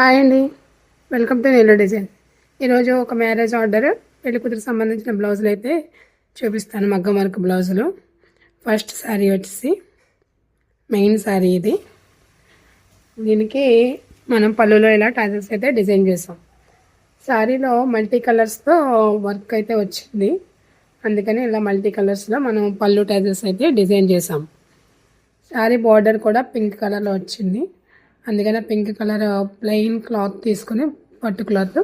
Hi అండి. Welcome to Nellore design. ఈరోజు ఒక మ్యారేజ్ ఆర్డర్ పెళ్ళి కూతురు సంబంధించిన బ్లౌజులు అయితే చూపిస్తాను మగ్గం వర్క్ బ్లౌజులు. ఫస్ట్ శారీ వచ్చేసి మెయిన్ శారీ ఇది. దీనికి మనం పళ్ళులో ఇలా టాజెస్ అయితే డిజైన్ చేసాం. శారీలో మల్టీ కలర్స్తో వర్క్ అయితే వచ్చింది. అందుకని ఇలా మల్టీ కలర్స్లో మనం పళ్ళు టాజెస్ అయితే డిజైన్ చేసాం. శారీ బార్డర్ కూడా పింక్ కలర్లో వచ్చింది. అందుకనే పింక్ కలర్ ప్లెయిన్ క్లాత్ తీసుకుని పట్టు క్లాత్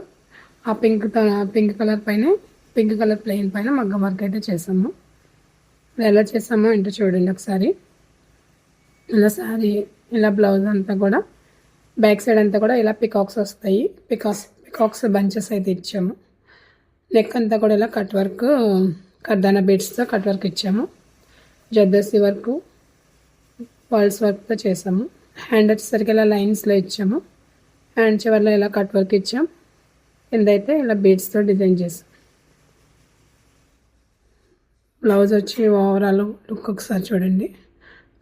ఆ పింక్ పింక్ కలర్ పైన పింక్ కలర్ ప్లెయిన్ పైన మగ్గం వర్క్ అయితే చేసాము ఎలా చేసామో ఇంటో చూడండి ఒకసారి. ఇలా సారీ ఇలా బ్లౌజ్ అంతా కూడా బ్యాక్ సైడ్ అంతా కూడా ఇలా పికాక్స్ వస్తాయి. పికాక్స్ పికాక్స్ బంచెస్ అయితే ఇచ్చాము. నెక్ అంతా కూడా ఇలా కట్ వర్క్ కర్దానా బీడ్స్తో కట్ వర్క్ ఇచ్చాము. జర్దోసి వర్క్ పల్స్ వర్క్తో చేసాము. హ్యాండ్ వచ్చేసరికి ఇలా లైన్స్లో ఇచ్చాము. హ్యాండ్ చివరిలో ఇలా కట్ వర్క్ ఇచ్చాం. కింద అయితే ఇలా బీడ్స్తో డిజైన్ చేసాం. బ్లౌజ్ వచ్చి ఓవరాల్ లుక్ ఒకసారి చూడండి.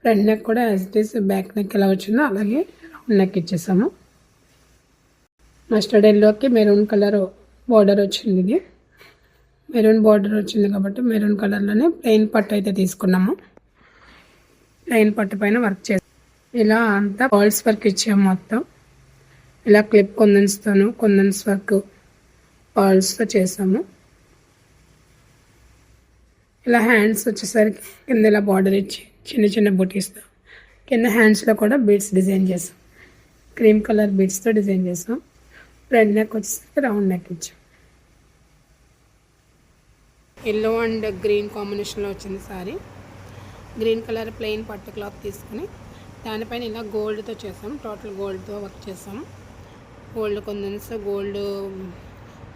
ఫ్రంట్ నెక్ కూడా as it is back neck ఎలా వచ్చిందో అలాగే రౌండ్ నెక్ ఇచ్చేసాము. మస్టర్డ్ ఎల్లోకి మెరూన్ కలర్ బార్డర్ వచ్చింది ఇది. మెరూన్ బార్డర్ వచ్చింది కాబట్టి మెరూన్ కలర్లోనే ప్లెయిన్ పట్టు అయితే తీసుకున్నాము. ప్లెయిన్ పట్టు పైన వర్క్ చేస్తాం ఇలా అంతా పర్ల్స్ వర్క్ ఇచ్చాము మొత్తం. ఇలా క్లిప్ కొందన్స్తోను కొందన్స్ వర్క్ పర్ల్స్తో చేసాము. ఇలా హ్యాండ్స్ వచ్చేసరికి కింద ఇలా బార్డర్ ఇచ్చి చిన్న చిన్న బుటీస్తో కింద హ్యాండ్స్లో కూడా బీడ్స్ డిజైన్ చేసాం. క్రీమ్ కలర్ బీడ్స్తో డిజైన్ చేసాం. ఫ్రంట్ నెక్ వచ్చేసరికి రౌండ్ నెక్ ఇచ్చాం. ఎల్లో అండ్ గ్రీన్ కాంబినేషన్లో వచ్చింది సారీ. గ్రీన్ కలర్ ప్లెయిన్ పట్టు క్లాత్ తీసుకుని దానిపైన ఇలా గోల్డ్తో చేసాం. టోటల్ గోల్డ్తో వర్క్ చేసాం. Gold kundans gold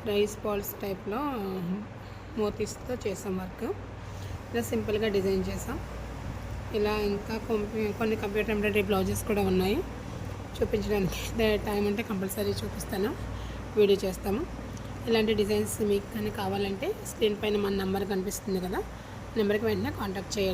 rice balls టైప్లో మోతీస్తో చేసాం వర్క్. ఇలా సింపుల్గా డిజైన్ చేసాం. ఇలా ఇంకా కొన్ని కంప్యూటర్ ఎంబ్రాయిడరీ బ్లౌజెస్ కూడా ఉన్నాయి. చూపించడానికి టైం ఉంటే కంపల్సరీ చూపిస్తాను. వీడియో చేస్తాము. ఇలాంటి డిజైన్స్ మీకు కానీ కావాలంటే స్క్రీన్ పైన మన నెంబర్ కనిపిస్తుంది కదా. నెంబర్కి వెంటనే కాంటాక్ట్ చేయండి.